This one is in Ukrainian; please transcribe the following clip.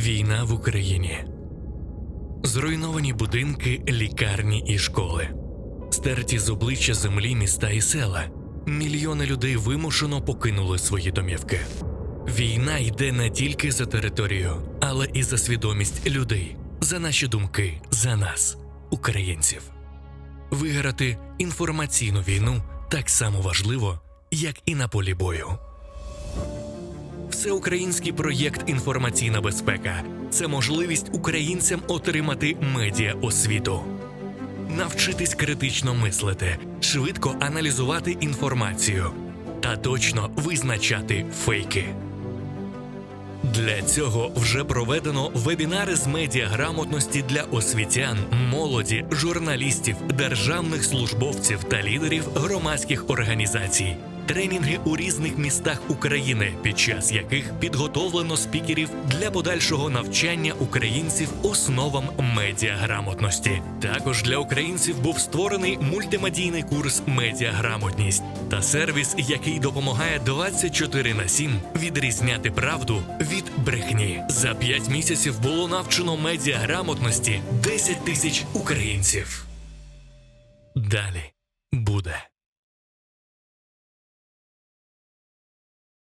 Війна в Україні. Зруйновані будинки, лікарні і школи. Стерті з обличчя землі міста і села. Мільйони людей вимушено покинули свої домівки. Війна йде не тільки за територію, але і за свідомість людей, за наші думки, за нас, українців. Виграти інформаційну війну так само важливо, як і на полі бою. Всеукраїнський проєкт Інформаційна безпека це можливість українцям отримати медіа освіту, навчитись критично мислити, швидко аналізувати інформацію та точно визначати фейки. Для цього вже проведено вебінари з медіаграмотності для освітян, молоді, журналістів, державних службовців та лідерів громадських організацій. Тренінги у різних містах України, під час яких підготовлено спікерів для подальшого навчання українців основам медіаграмотності. Також для українців був створений мультимедійний курс Медіаграмотність та сервіс, який допомагає 24 на 7 відрізняти правду від брехні. За 5 місяців було навчено медіаграмотності 10 тисяч українців. Далі.